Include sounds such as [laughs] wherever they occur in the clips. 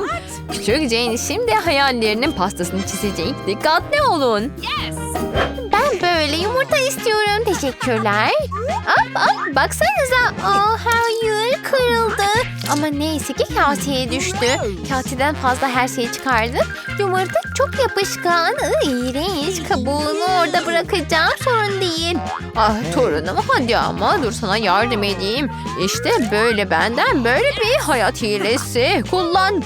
bakalım. Küçük Jane şimdi hayallerinin pastasını çizecek. Dikkatli olun. Ben böyle yumurta istiyorum. Teşekkürler. Hop hop baksanıza. Aa, hayır kırıldı. Ama neyse ki kaseye düştü. Kaseden fazla her şeyi çıkardık. Yumurta çok yapışkan. İğrenç. Kabuğunu orada bırakacağım. Sorun değil. Ah torunum hadi ama dur sana yardım edeyim. İşte böyle benden böyle bir hayat hilesi. Kullan.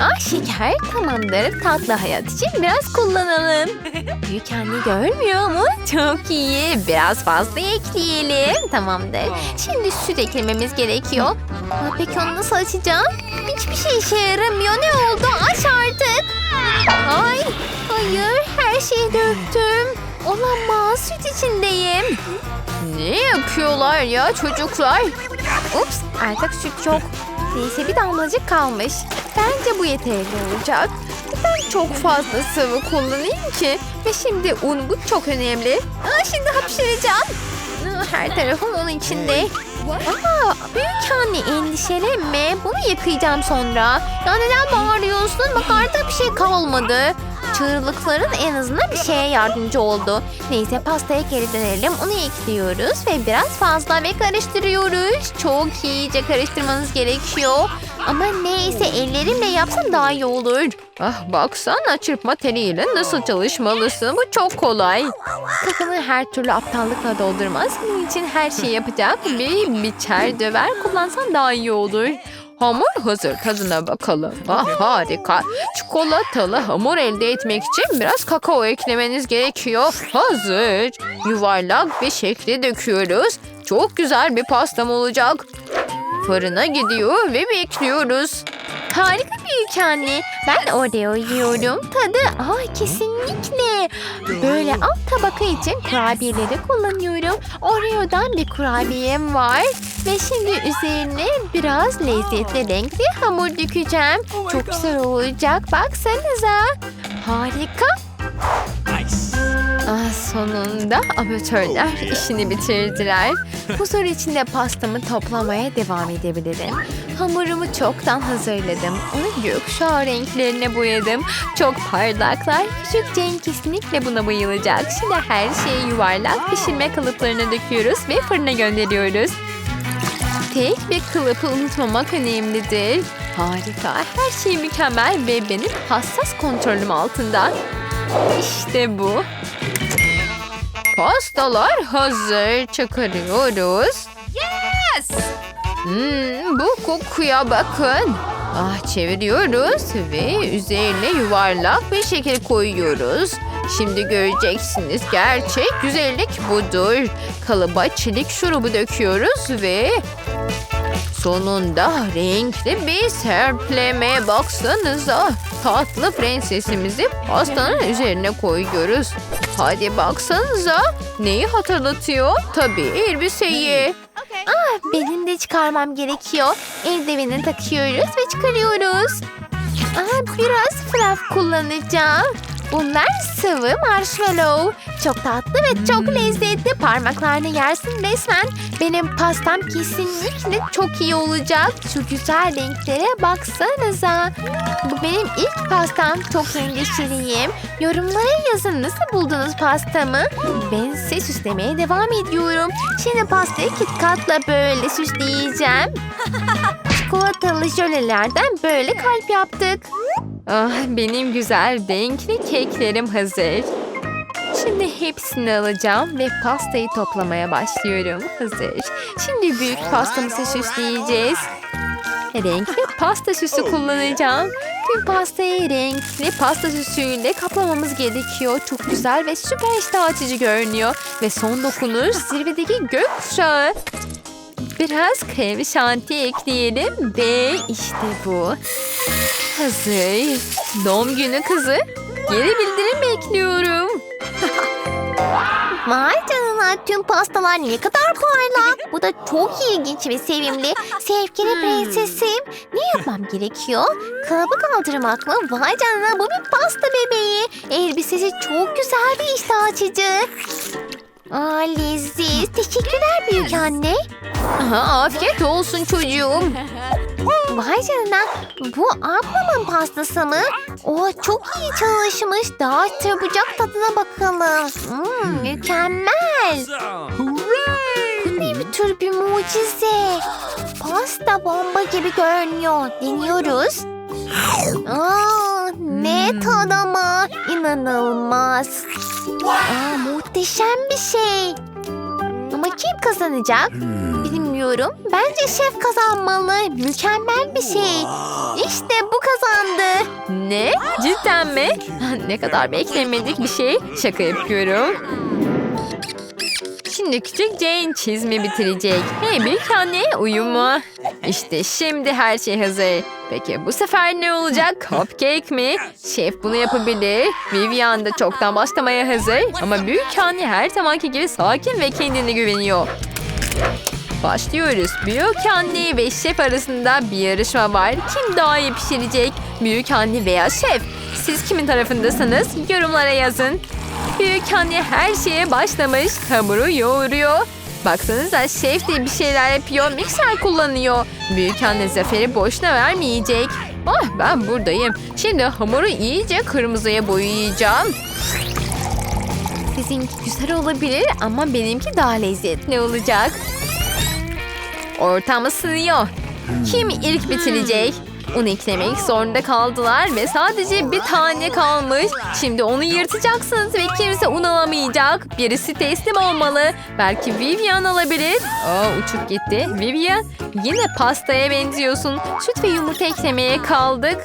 Ah şeker tamamdır. Tatlı hayat için biraz kullanalım. [laughs] Büyük anne görmüyor mu? Çok iyi. Biraz fazla ekleyelim. Tamamdır. Şimdi süt eklememiz gerekiyor. Aa, peki onu nasıl açacağım? Hiçbir şey işe yaramıyor. Ne oldu? Aç artık. Ay, hayır. Her şeyi döktüm. Olamaz. Süt içindeyim. Ne yapıyorlar ya çocuklar? Ups artık süt yok. Neyse bir damlacık kalmış. Bence bu yeterli olacak. Ben çok fazla sıvı kullanayım ki. Ve şimdi un bu çok önemli. Aa, şimdi hapşıracağım. Her tarafım onun içinde. Aa, büyük anne endişelenme. Bunu yıkayacağım sonra. Ya neden bağırıyorsun? Bak artık bir şey kalmadı. Çığlıkların en azından bir şeye yardımcı oldu. Neyse pastaya geri dönelim. Onu ekliyoruz ve biraz fazla ve karıştırıyoruz. Çok iyice karıştırmanız gerekiyor. Ama neyse ellerimle yapsam daha iyi olur. Ah baksana çırpma teliyle nasıl çalışmalısın. Bu çok kolay. Kafanı her türlü aptallıkla doldurmaz. Bunun için her şeyi yapacak. Bir biçer döver kullansan daha iyi olur. Hamur hazır tadına bakalım. Ah harika. Çikolatalı hamur elde etmek için biraz kakao eklemeniz gerekiyor. Hazır. Yuvarlak bir şekli döküyoruz. Çok güzel bir pastam olacak. Fırına gidiyor ve bekliyoruz. Harika büyük anne. Ben Oreo yiyorum. Tadı aa kesinlikle. Böyle alt tabaka için kurabiyeleri kullanıyorum. Oreo'dan bir kurabiyem var. Ve şimdi üzerine biraz lezzetli renkli hamur dökeceğim. Çok güzel olacak. Baksanıza. Harika. Ah, sonunda amatörler işini bitirdiler. Huzur içinde pastamı toplamaya devam edebilirim. Hamurumu çoktan hazırladım. Onu gökkuşağı renklerine boyadım. Çok parlaklar. Küçük Jane kesinlikle buna bayılacak. Şimdi her şeyi yuvarlak pişirme kalıplarına döküyoruz ve fırına gönderiyoruz. Tek bir kılıfı unutmamak önemlidir. Harika, her şey mükemmel ve benim hassas kontrolüm altında. İşte bu. Pastalar hazır. Çıkarıyoruz. Yes! Hmm, bu kokuya bakın. Ah çeviriyoruz ve üzerine yuvarlak bir şekil koyuyoruz. Şimdi göreceksiniz gerçek güzellik budur. Kalıba çelik şurubu döküyoruz ve sonunda renkli bir serpleme baksanıza. Tatlı prensesimizi pastanın üzerine koyuyoruz. Hadi baksanıza neyi hatırlatıyor? Tabii elbiseyi. Benim de çıkarmam gerekiyor. Eldivenini takıyoruz ve çıkarıyoruz. Aa, biraz fluff kullanacağım. Bunlar sıvı marshmallow. Çok tatlı ve çok lezzetli. Parmaklarını yersin resmen. Benim pastam kesinlikle çok iyi olacak. Şu güzel renklere baksanıza. Bu benim ilk pastam. Çok endişeliyim. Yorumlara yazın nasıl buldunuz pastamı? Ben ise süslemeye devam ediyorum. Şimdi pastayı KitKat'la böyle süsleyeceğim. [laughs] Çikolatalı jölelerden böyle kalp yaptık. Ah, benim güzel renkli keklerim hazır. Şimdi hepsini alacağım ve pastayı toplamaya başlıyorum. Hazır. Şimdi büyük pastamızı süsleyeceğiz. Renkli pasta süsü kullanacağım. Tüm pastayı renkli pasta süsüyle kaplamamız gerekiyor. Çok güzel ve süper iştah açıcı görünüyor. Ve son dokunuş zirvedeki gökkuşağı. Biraz krem şanti ekleyelim ve işte bu. Hazır. Doğum günü kızı. Geri bildirim bekliyorum. [laughs] Vay canına tüm pastalar ne kadar parlak. Bu da çok ilginç ve sevimli. Sevgili prensesim. Ne yapmam gerekiyor? Kalıbı kaldırmak mı? Vay canına bu bir pasta bebeği. Elbisesi çok güzel bir iştah açıcı. Aa leziz. Teşekkürler büyük anne. Aha, afiyet olsun çocuğum. [laughs] Vay canına. Bu ablamın pastası mı? O çok iyi çalışmış. Daha çabucak tadına bakalım. Hmm, mükemmel. Bu ne bir tür bir mucize. Pasta bomba gibi görünüyor. Deniyoruz. Aa, ne tad ama. İnanılmaz. Aa, muhteşem bir şey. Ama kim kazanacak? Bilmiyorum. Bence şef kazanmalı. Mükemmel bir şey. İşte bu kazandı. Ne? Cidden mi? ne kadar beklemedik bir şey. Şaka yapıyorum. Şimdi küçük Jane çizimi bitirecek. Hey büyük anne uyum mu? İşte şimdi her şey hazır. Peki bu sefer ne olacak? Cupcake mi? Şef bunu yapabilir. Vivian da çoktan başlamaya hazır. Ama büyük anne her zamanki gibi sakin ve kendine güveniyor. Başlıyoruz. Büyük anne ve şef arasında bir yarışma var. Kim daha iyi pişirecek? Büyük anne veya şef? Siz kimin tarafındasınız? Yorumlara yazın. Büyük anne her şeye başlamış. Hamuru yoğuruyor. Baksanıza şef de bir şeyler yapıyor. Mikser kullanıyor. Büyük anne zaferi boşuna vermeyecek. Ah ben buradayım. Şimdi hamuru iyice kırmızıya boyayacağım. Sizinki güzel olabilir ama benimki daha lezzetli olacak. Ortam ısınıyor. Kim ilk bitirecek? Un eklemek zorunda kaldılar ve sadece bir tane kalmış. Şimdi onu yırtacaksınız ve kimse un alamayacak. Birisi teslim olmalı. Belki Vivian alabilir. Aa uçup gitti. Vivian yine pastaya benziyorsun. Süt ve yumurta eklemeye kaldık.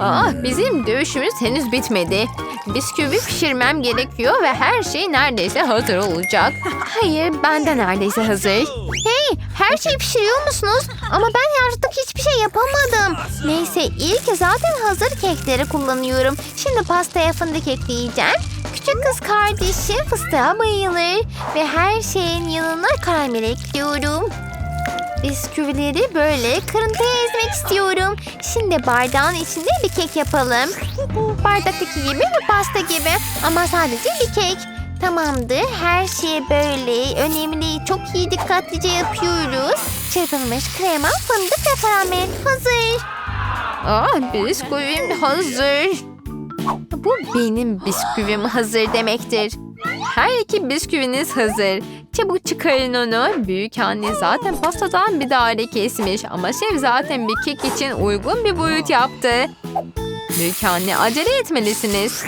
Aa bizim dövüşümüz henüz bitmedi. Bisküvi pişirmem gerekiyor ve her şey neredeyse hazır olacak. Hayır ben de neredeyse hazır. Hey, her şeyi pişiriyor musunuz? Ama ben artık hiçbir şey yapamadım. Neyse, ilk zaten hazır kekleri kullanıyorum. Şimdi pastaya fındık ekleyeceğim. Küçük kız kardeşim fıstığa bayılır. Ve her şeyin yanına karamel ekliyorum. Bisküvileri böyle kırıntıya ezmek istiyorum. Şimdi bardağın içinde bir kek yapalım. Bardaktaki gibi ve pasta gibi ama sadece bir kek. Tamamdır. Her şeyi böyle önemli, çok iyi dikkatlice yapıyoruz. Çırpılmış krema, fındık ve karamel hazır. Aa bisküvim hazır. Bu benim bisküvim hazır demektir. Her iki bisküviniz hazır. Çabuk çıkarın onu. Büyük anne zaten pastadan bir daire kesmiş ama şef zaten bir kek için uygun bir boyut yaptı. Büyük anne acele etmelisiniz.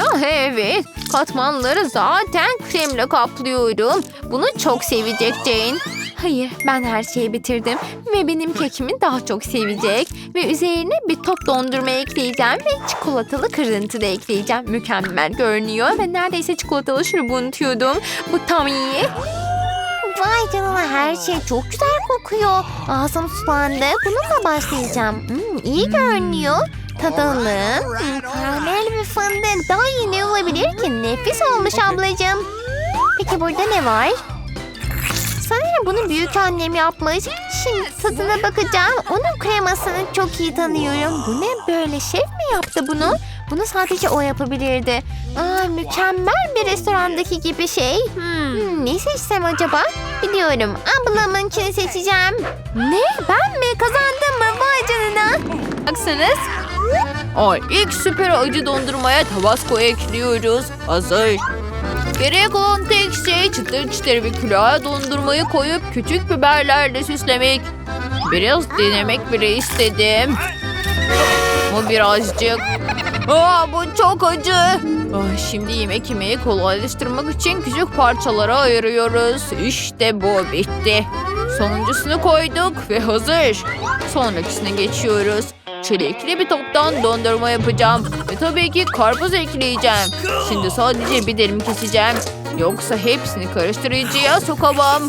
Ah evet, katmanları zaten kremle kaplıyorum. Bunu çok sevecek Jane. Hayır, ben her şeyi bitirdim ve benim kekimi daha çok sevecek. Ve üzerine bir top dondurma ekleyeceğim ve çikolatalı kırıntı da ekleyeceğim. Mükemmel görünüyor ve neredeyse çikolatalı şurubu unutuyordum. Bu tam iyi. Vay canına her şey çok güzel kokuyor. Ağzım sulandı. Bununla başlayacağım. Hmm, iyi görünüyor. Tadalım. Hmm, karamel ve fındık. Daha iyi ne olabilir ki? Nefis olmuş ablacığım. Peki burada ne var? Sanırım bunu büyük annem yapmış. Şimdi tadına bakacağım. Onun kremasını çok iyi tanıyorum. Bu ne böyle? Şef mi yaptı bunu? Bunu sadece o yapabilirdi. Aa, mükemmel bir restorandaki gibi şey. Hmm, ne seçsem acaba? Biliyorum. Ablamınkini seçeceğim. Ne? Ben mi? Kazandım mı? Vay canına. Baksanız. Ay, ilk süper acı dondurmaya tabasco ekliyoruz. Hazır. Gerek olan tek şey çıtır çıtır bir külaha dondurmayı koyup küçük biberlerle süslemek. Biraz denemek bile istedim. Bu birazcık. Aa, bu çok acı. Ay, şimdi yemek yemeyi kolaylaştırmak için küçük parçalara ayırıyoruz. İşte bu bitti. Sonuncusunu koyduk ve hazır. Sonrakisine geçiyoruz. Çilekli bir toptan dondurma yapacağım. Ve tabii ki karpuz ekleyeceğim. Şimdi sadece bir dilim keseceğim. Yoksa hepsini karıştırıcıya sokamam.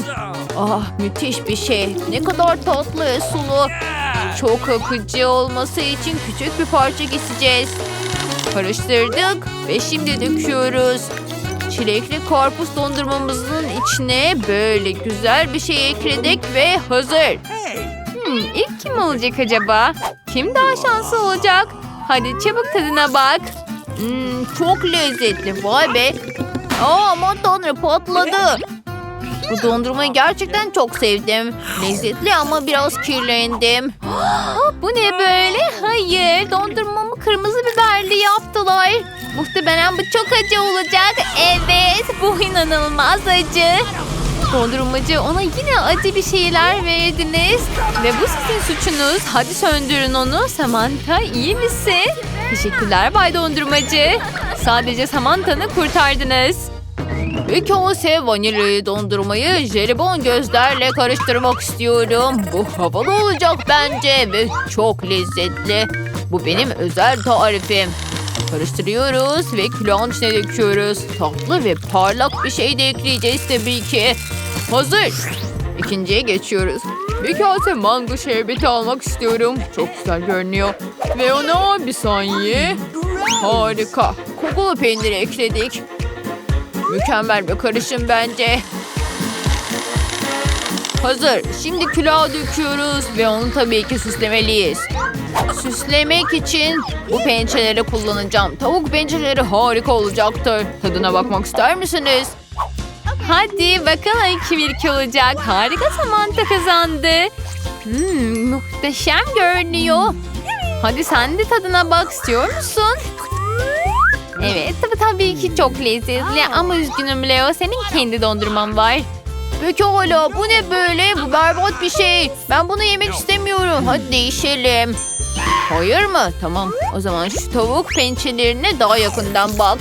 Ah müthiş bir şey. Ne kadar tatlı ve sulu. Çok akıcı olması için küçük bir parça keseceğiz. Karıştırdık ve şimdi döküyoruz. Çilekli karpuz dondurmamızın içine böyle güzel bir şey ekledik ve hazır. Hmm, ilk kim olacak acaba? Kim daha şanslı olacak? Hadi çabuk tadına bak. Hmm, çok lezzetli. Vay be. Aa, aman tanrım patladı. Bu dondurmayı gerçekten çok sevdim. Lezzetli ama biraz kirlendim. [gasps] bu ne böyle? Hayır, dondurmamı kırmızı biberli yaptılar. Muhtemelen bu çok acı olacak. Evet, bu inanılmaz acı. Dondurmacı ona yine acı bir şeyler verdiniz. Ve bu sizin suçunuz. Hadi söndürün onu. Samantha iyi misin? Teşekkürler Bay Dondurmacı. Sadece Samantha'nı kurtardınız. Bir kase vanilya dondurmayı jelibon gözlerle karıştırmak istiyorum. Bu havalı olacak bence ve çok lezzetli. Bu benim özel tarifim. Karıştırıyoruz ve külahın içine döküyoruz. Tatlı ve parlak bir şey de ekleyeceğiz tabii ki. Hazır. İkinciye geçiyoruz. Bir kase mango şerbeti almak istiyorum. Çok güzel görünüyor. Ve ona bir saniye. Harika. Kokulu peyniri ekledik. Mükemmel bir karışım bence. Hazır. Şimdi külaha döküyoruz ve onu tabii ki süslemeliyiz. Süslemek için bu pençeleri kullanacağım. Tavuk pençeleri harika olacaktır. Tadına bakmak ister misiniz? Hadi bakalım kim ilk olacak. Harika Samantha kazandı. Hmm, muhteşem görünüyor. Hadi sen de tadına bak istiyor musun? Evet tabii tabii ki çok lezzetli ama üzgünüm Leo senin kendi dondurman var. Pekala bu ne böyle? Bu berbat bir şey. Ben bunu yemek istemiyorum. Hadi değişelim. Hayır mı? Tamam. O zaman şu tavuk pençelerine daha yakından bak.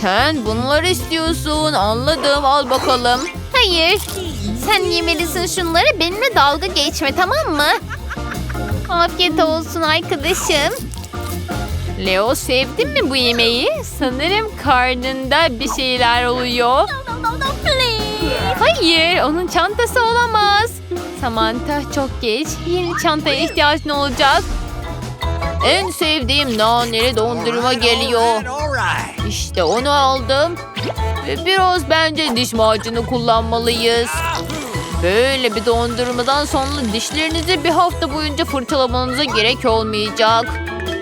Sen bunları istiyorsun. Anladım. Al bakalım. Hayır. Sen yemelisin şunları. Benimle dalga geçme tamam mı? Afiyet olsun arkadaşım. Leo sevdin mi bu yemeği? Sanırım karnında bir şeyler oluyor. Hayır, onun çantası olamaz. Samantha çok geç. Yeni çantaya ihtiyacın olacak. En sevdiğim naneli dondurma geliyor. İşte onu aldım. Ve biraz bence diş macunu kullanmalıyız. Böyle bir dondurmadan sonra dişlerinizi bir hafta boyunca fırçalamanıza gerek olmayacak.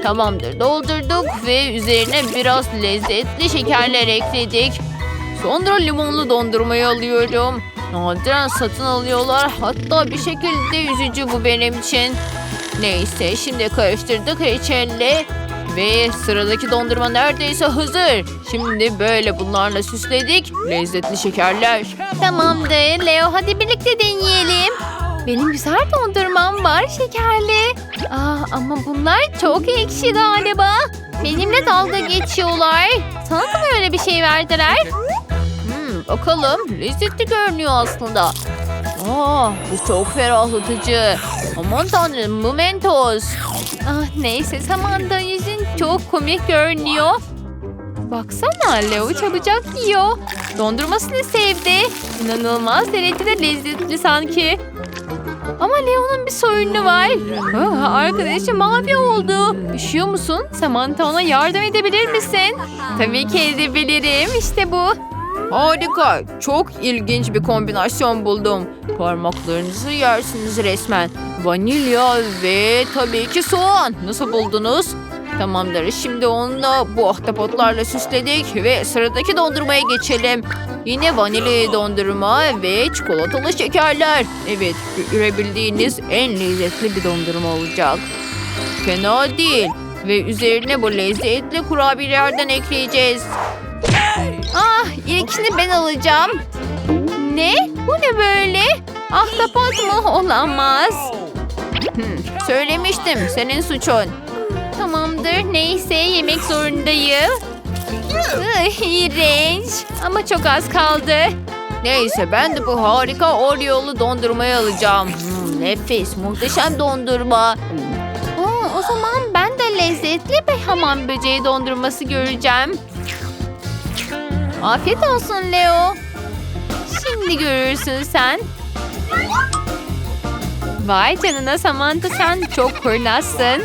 Tamamdır doldurduk ve üzerine biraz lezzetli şekerler ekledik. Sonra limonlu dondurmayı alıyorum. Nadiren satın alıyorlar. Hatta bir şekilde üzücü bu benim için. Neyse şimdi karıştırdık reçelle. Ve sıradaki dondurma neredeyse hazır. Şimdi böyle bunlarla süsledik. Lezzetli şekerler. Tamamdır Leo hadi birlikte deneyelim. Benim güzel dondurmam var şekerli. Aa, ama bunlar çok ekşi galiba. Benimle dalga geçiyorlar. Sana da mı öyle bir şey verdiler? Bakalım lezzetli görünüyor aslında. Aa, bu çok ferahlatıcı. Aman tanrım bu mentos. Ah, neyse Samantha yüzün çok komik görünüyor. Baksana Leo çabucak yiyor. Dondurmasını sevdi. İnanılmaz derecede lezzetli sanki. Ama Leo'nun bir sorunu var. Ah, arkadaşı mavi oldu. Üşüyor musun? Samantha ona yardım edebilir misin? Tabii ki edebilirim. İşte bu. Harika. Çok ilginç bir kombinasyon buldum. Parmaklarınızı yersiniz resmen. Vanilya ve tabii ki soğan. Nasıl buldunuz? Tamamdır. Şimdi onu da bu ahtapotlarla süsledik ve sıradaki dondurmaya geçelim. Yine vanilya dondurma ve çikolatalı şekerler. Evet, görebildiğiniz en lezzetli bir dondurma olacak. Fena değil. Ve üzerine bu lezzetli kurabiyelerden ekleyeceğiz. Ah, ilkini ben alacağım. Ne? Bu ne böyle? Ahtapot mu? Olamaz. Hmm, söylemiştim, senin suçun. Tamamdır. Neyse yemek zorundayım. İğrenç. Ama çok az kaldı. Neyse ben de bu harika Oreo'lu dondurmayı alacağım. Hmm, nefis, muhteşem dondurma. Aa, o zaman ben de lezzetli bir hamam böceği dondurması göreceğim. Afiyet olsun Leo. Şimdi görürsün sen. Vay canına Samantha sen çok kurnazsın.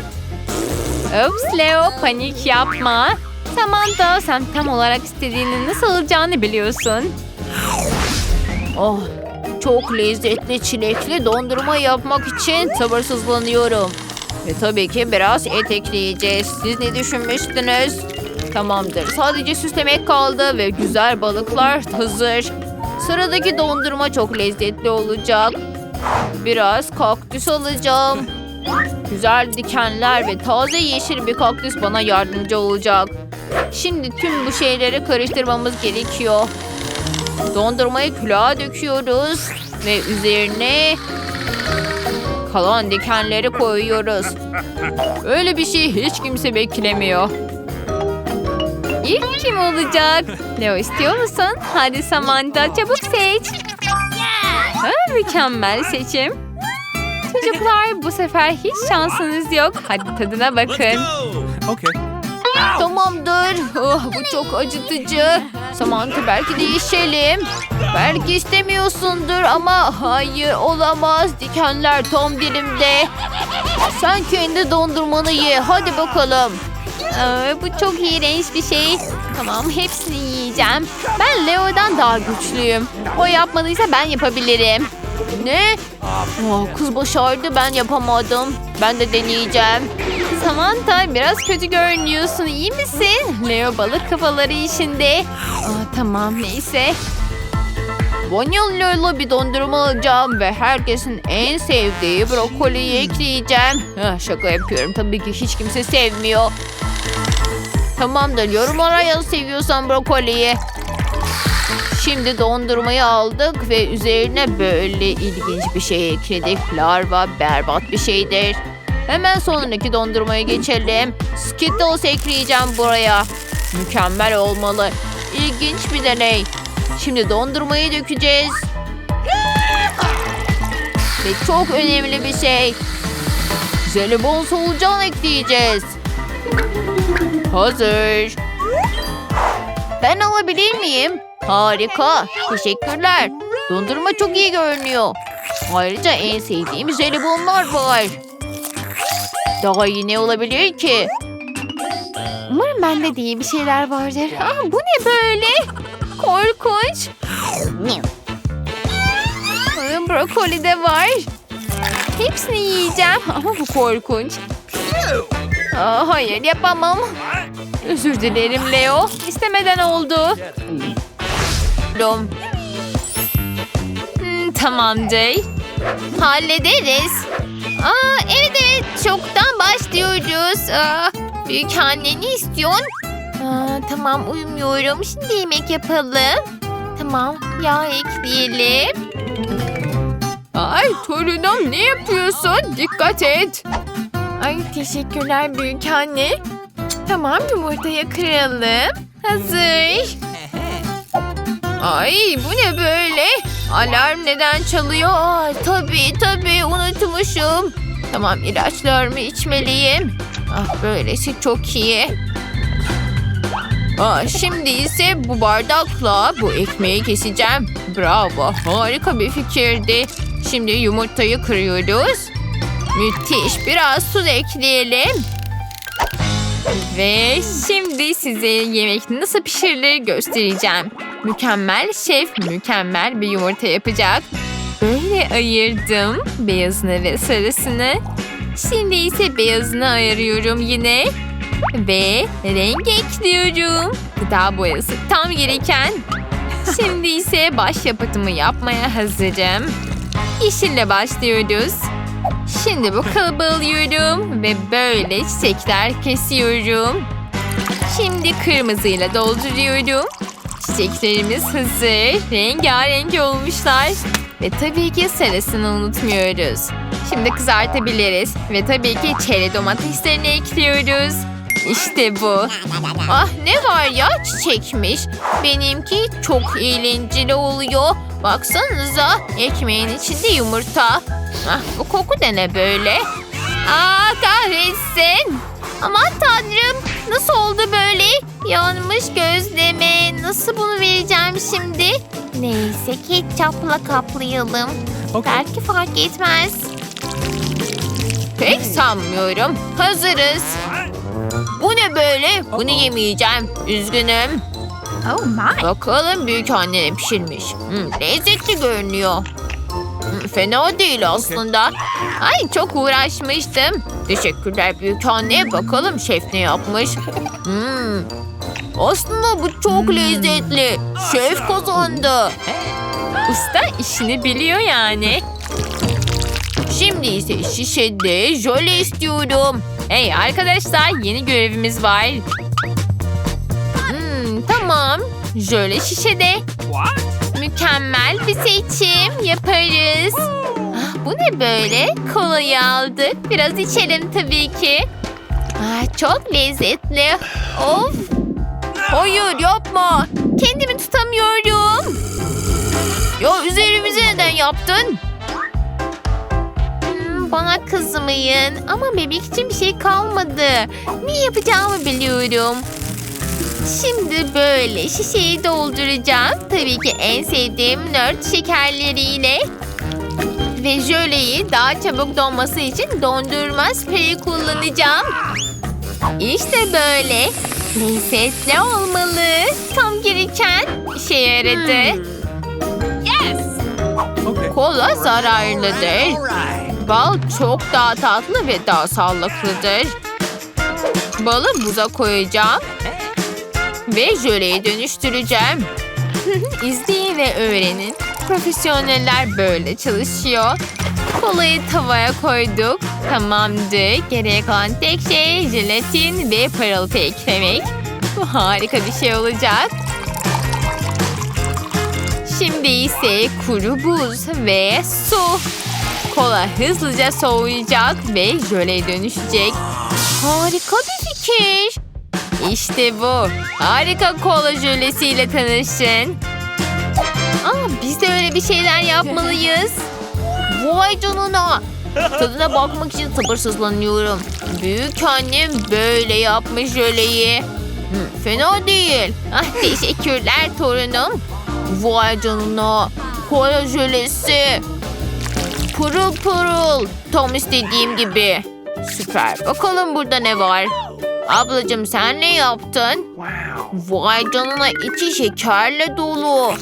Ups Leo panik yapma. Samantha sen tam olarak istediğini nasıl alacağını biliyorsun. Oh çok lezzetli çilekli dondurma yapmak için sabırsızlanıyorum. Ve tabii ki biraz et ekleyeceğiz. Siz ne düşünmüştünüz? Tamamdır. Sadece süslemek kaldı ve güzel balıklar hazır. Sıradaki dondurma çok lezzetli olacak. Biraz kaktüs alacağım. Güzel dikenler ve taze yeşil bir kaktüs bana yardımcı olacak. Şimdi tüm bu şeyleri karıştırmamız gerekiyor. Dondurmayı külaha döküyoruz ve üzerine kalan dikenleri koyuyoruz. Öyle bir şey hiç kimse beklemiyor. İlk kim olacak? Leo istiyor musun? Hadi Samantha çabuk seç. Ha, mükemmel seçim. Çocuklar bu sefer hiç şansınız yok. Hadi tadına bakın. Okay. Tamamdır. Oh, bu çok acıtıcı. Samantha belki değişelim. Belki istemiyorsundur ama hayır olamaz. Dikenler tam dilimde. Sen kendi dondurmanı ye. Hadi bakalım. Aa, bu çok iğrenç bir şey. Tamam hepsini yiyeceğim. Ben Leo'dan daha güçlüyüm. O yapmadıysa ben yapabilirim. Ne? Oh, kız başardı ben yapamadım. Ben de deneyeceğim. Samantha biraz kötü görünüyorsun. İyi misin? Leo balık kafaları işinde. Aa, tamam neyse. Vanilyalı bir dondurma alacağım ve herkesin en sevdiği brokoliyi ekleyeceğim. Heh, şaka yapıyorum. Tabii ki hiç kimse sevmiyor. Tamamdır. Yorumlara yaz seviyorsan brokoliyi. Şimdi dondurmayı aldık ve üzerine böyle ilginç bir şey ekledik. Larva berbat bir şeydir. Hemen sonraki dondurmaya geçelim. Skittles ekleyeceğim buraya. Mükemmel olmalı. İlginç bir deney. Şimdi dondurmayı dökeceğiz. Ve çok önemli bir şey. Jelibon solucan ekleyeceğiz. Hazır. Ben alabilir miyim? Harika. Teşekkürler. Dondurma çok iyi görünüyor. Ayrıca en sevdiğim jelibonlar var. Daha iyi ne olabilir ki? Umarım bende de iyi bir şeyler vardır. Aa, bu ne böyle? Korkunç. Brokoli de var. Hepsini yiyeceğim ama bu korkunç. Aa, hayır yapamam. Özür dilerim Leo. İstemeden oldu. Dom. Hmm, tamam Jay. Hallederiz. Aa, evet evet çoktan başlıyoruz. Aa, büyük anne ne istiyorsun? Aa, tamam uyumuyorum. Şimdi yemek yapalım. Tamam yağ ekleyelim. Ay torunum ne yapıyorsun? Dikkat et. Ay teşekkürler büyük anne. Tamam yumurtayı kıralım. Hazır. Ay bu ne böyle? Alarm neden çalıyor? Aa, tabii tabii unutmuşum. Tamam ilaçlarımı içmeliyim. Ah böylesi çok iyi. Aa, şimdi ise bu bardakla bu ekmeği keseceğim. Bravo harika bir fikirdi. Şimdi yumurtayı kırıyoruz. Müthiş biraz tuz ekleyelim. Ve şimdi size yemek nasıl pişirilir göstereceğim. Mükemmel şef mükemmel bir yumurta yapacak. Böyle ayırdım beyazını ve sarısını. Şimdi ise beyazını ayırıyorum yine. Ve renk ekliyorum. Gıda boyası tam gereken. Şimdi ise başyapıtımı yapmaya hazırım. Yeşille başlıyoruz. Şimdi bu kalıbı alıyorum ve böyle çiçekler kesiyorum. Şimdi kırmızıyla dolduruyorum. Çiçeklerimiz hazır. Rengarenk olmuşlar. Ve tabii ki sarısını unutmuyoruz. Şimdi kızartabiliriz. Ve tabii ki çeri domateslerini ekliyoruz. İşte bu. Ah ne var ya çiçekmiş. Benimki çok eğlenceli oluyor. Baksanıza ekmeğin içinde yumurta. Ah bu koku da ne böyle? Aa kahretsin. Aman tanrım nasıl oldu böyle? Yanmış gözleme. Nasıl bunu vereceğim şimdi? Neyse ketçapla kaplayalım. Okay. Belki fark etmez. Pek sanmıyorum. Hazırız. Bu ne böyle? Bunu yemeyeceğim. Üzgünüm. Oh my. Bakalım büyük anne ne pişirmiş. Hmm, lezzetli görünüyor. Hmm, fena değil aslında. Ay çok uğraşmıştım. Teşekkürler büyük anne. Bakalım şef ne yapmış. Hmm. Aslında bu çok lezzetli. Şef kazandı. Usta işini biliyor yani. Şimdi ise şişede jöle istiyorum. Hey arkadaşlar yeni görevimiz var. Tamam. Jöle şişede. Mükemmel bir seçim yaparız. Ah, bu ne böyle? Kolayı aldık. Biraz içelim tabii ki. Ah, çok lezzetli. Of. Hayır yapma. Kendimi tutamıyorum. Ya üzerimize neden yaptın? Hmm, Bana kızmayın ama bebek için bir şey kalmadı. Ne yapacağımı biliyorum. Şimdi böyle şişeyi dolduracağım. Tabii ki en sevdiğim nört şekerleriyle. Ve jöleyi daha çabuk donması için dondurma spreyi kullanacağım. İşte böyle. Lezzetli olmalı. Tam gereken işe yaradı. Kola zararlıdır. Bal çok daha tatlı ve daha sağlıklıdır. Balı buza koyacağım. Ve jöleye dönüştüreceğim. [laughs] İzleyin ve öğrenin. Profesyoneller böyle çalışıyor. Kolayı tavaya koyduk. Tamamdır. Geriye kalan tek şey jelatin ve parıltı eklemek. Bu harika bir şey olacak. Şimdi ise kuru buz ve su. Kola hızlıca soğuyacak ve jöle dönüşecek. Harika bir fikir. İşte bu. Harika kola jölesiyle tanışın. Aa, biz de öyle bir şeyler yapmalıyız. Vay canına. Tadına bakmak için sabırsızlanıyorum. Büyük annem böyle yapmış jöleyi. Fena değil. Ah, teşekkürler torunum. Vay canına. Kola jölesi. Pırıl pırıl. Tam istediğim gibi. Süper. Bakalım burada ne var? Ablacığım sen ne yaptın? Vay canına içi şekerle dolu.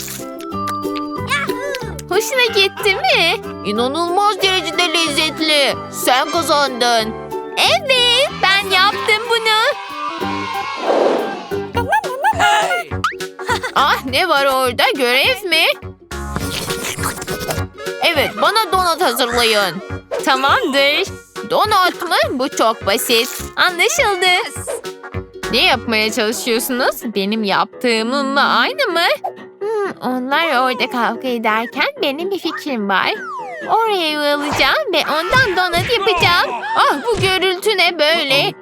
Hoşuna gitti mi? İnanılmaz derecede lezzetli. Sen kazandın. Evet ben yaptım bunu. ah ne var orada görev mi? Evet bana donat hazırlayın. Tamamdır. Donat mı? Bu çok basit. Anlaşıldı. Ne yapmaya çalışıyorsunuz? Benim yaptığımınla aynı mı? Hmm, onlar orada kavga ederken benim bir fikrim var. Oraya alacağım ve ondan donat yapacağım. Ah bu gürültü ne böyle?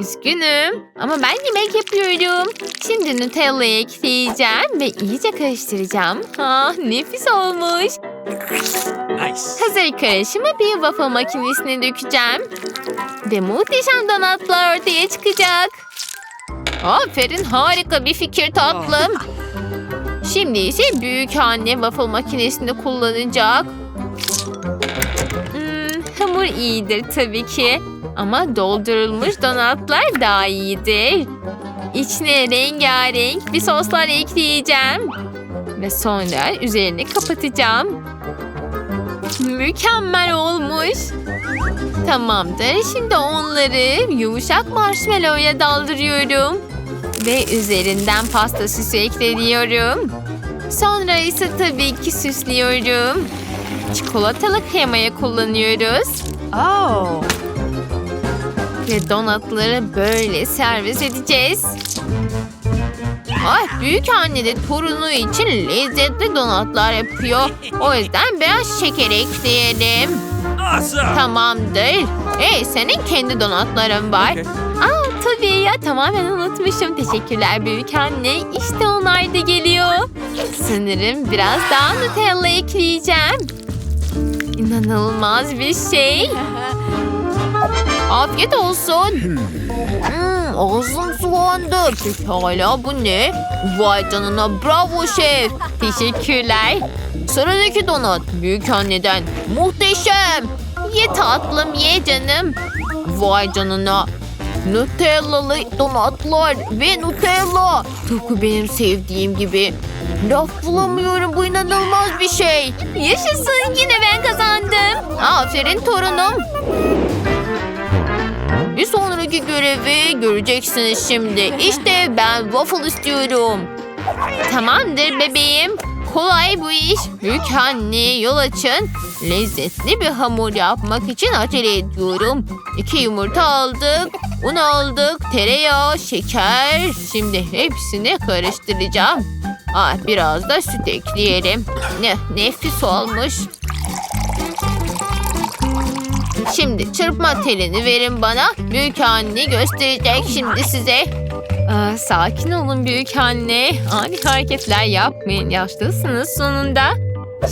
Üzgünüm ama ben yemek yapıyorum. Şimdi Nutella'yı ekleyeceğim ve iyice karıştıracağım. Ah nefis olmuş. Hazır karışımı bir waffle makinesine dökeceğim. Ve muhteşem donatlar ortaya çıkacak. Aferin harika bir fikir tatlım. Şimdi ise büyük anne waffle makinesini kullanacak. Hmm, hamur iyidir tabii ki. Ama doldurulmuş donatlar daha iyidir. İçine rengarenk bir soslar ekleyeceğim. Ve sonra üzerini kapatacağım. Mükemmel olmuş. Tamamdır. Şimdi onları yumuşak marshmallow'ya daldırıyorum. Ve üzerinden pasta süsü ekleniyorum. Sonra ise tabii ki süslüyorum. Çikolatalı kremayı kullanıyoruz. Ve donatları böyle servis edeceğiz. Ah büyük anne de torunu için lezzetli donatlar yapıyor. O yüzden biraz şeker ekleyelim. Tamamdır. Hey senin kendi donatların var. Aa tabii ya tamamen unutmuşum. Teşekkürler büyük anne. İşte onlar da geliyor. Sanırım biraz daha Nutella ekleyeceğim. İnanılmaz bir şey. [laughs] Afiyet olsun. Hmm, ağzım sulandı. Pekala bu ne? Vay canına bravo şef. Teşekkürler. Sıradaki donat büyük anneden. Muhteşem. Ye tatlım ye canım. Vay canına. Nutellalı donatlar ve Nutella. Tıpkı benim sevdiğim gibi. Laf bulamıyorum bu inanılmaz bir şey. Yaşasın yine ben kazandım. Aferin torunum. Bir sonraki görevi göreceksiniz şimdi. İşte ben waffle istiyorum. Tamamdır bebeğim. kolay bu iş. Büyük anne yol açın. Lezzetli bir hamur yapmak için acele ediyorum. İki yumurta aldık. Un aldık. Tereyağı, şeker. Şimdi hepsini karıştıracağım. Ah, biraz da süt ekleyelim. Ne, nefis olmuş. Şimdi çırpma telini verin bana. Büyük anne gösterecek şimdi size. Aa, sakin olun büyük anne. Ani hareketler yapmayın. Yaşlısınız sonunda.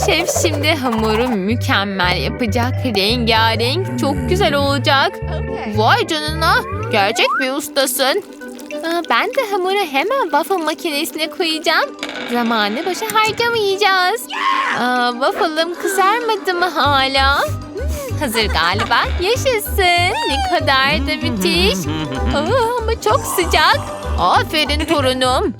Şef şimdi hamuru mükemmel yapacak. Rengarenk. Çok güzel olacak. Vay canına. Gerçek bir ustasın. Aa, ben de hamuru hemen waffle makinesine koyacağım. Zamanı boşa harcamayacağız. Aa, waffle'ım kızarmadı mı hala? Hazır galiba. Yaşasın. Ne kadar da müthiş. Aa, ama çok sıcak. Aferin torunum.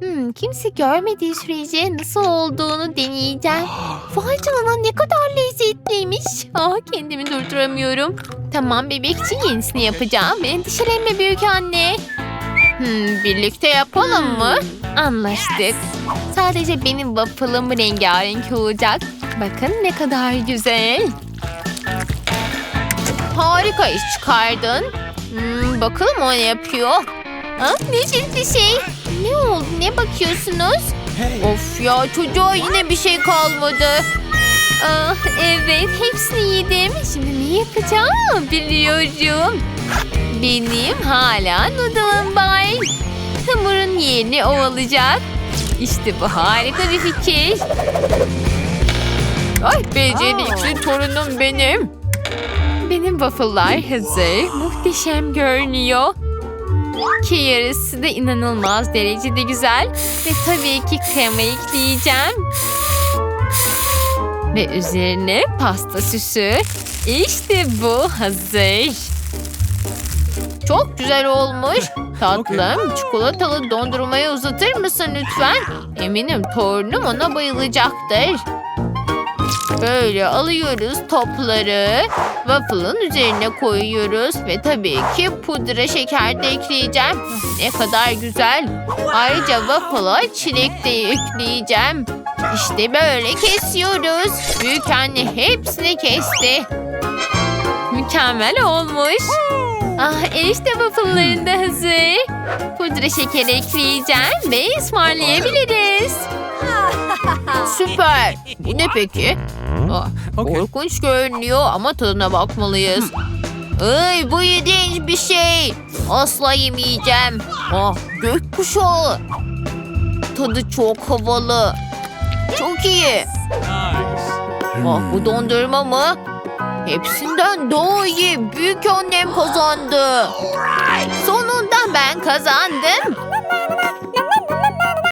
Hmm, kimse görmediği sürece nasıl olduğunu deneyeceğim. Vay canına ne kadar lezzetliymiş. Ah, kendimi durduramıyorum. Tamam bebekçi yenisini yapacağım. Endişelenme büyük anne. Hmm, birlikte yapalım mı? Anlaştık. Sadece benim waffle'ım rengarenk olacak. Bakın ne kadar güzel. Harika iş çıkardın. Hmm, bakalım o ne yapıyor. Ah, ne bir şey. Ne oldu? Ne bakıyorsunuz? Of ya çocuğa yine bir şey kalmadı. Ah, evet hepsini yedim. Şimdi ne yapacağım biliyorum. Benim hala noodle'ım var. Hamurun yerini o alacak. İşte bu harika bir fikir. Ay becerikli torunum benim. Benim waffle'lar hazır. Muhteşem görünüyor. Ki yarısı da inanılmaz derecede güzel. Ve tabii ki krema ekleyeceğim. Ve üzerine pasta süsü. İşte bu hazır. Çok güzel olmuş. Tatlım [laughs] çikolatalı dondurmayı uzatır mısın lütfen? Eminim torunum ona bayılacaktır. Böyle alıyoruz topları. Waffle'ın üzerine koyuyoruz. Ve tabii ki pudra şeker de ekleyeceğim. Ne kadar güzel. Ayrıca waffle'a çilek de ekleyeceğim. İşte böyle kesiyoruz. Büyük anne hepsini kesti. Mükemmel olmuş. Ah işte waffle'ların da hazır. Pudra şekeri ekleyeceğim ve ısmarlayabiliriz. [laughs] Süper. Bu ne peki? Ah. Korkunç görünüyor ama tadına bakmalıyız. Ay bu iğrenç bir şey. Asla yemeyeceğim. Ah gökkuşağı. Tadı çok havalı. Çok iyi. Ah bu dondurma mı? Hepsinden daha iyi. Büyük annem kazandı. Sonunda ben kazandım.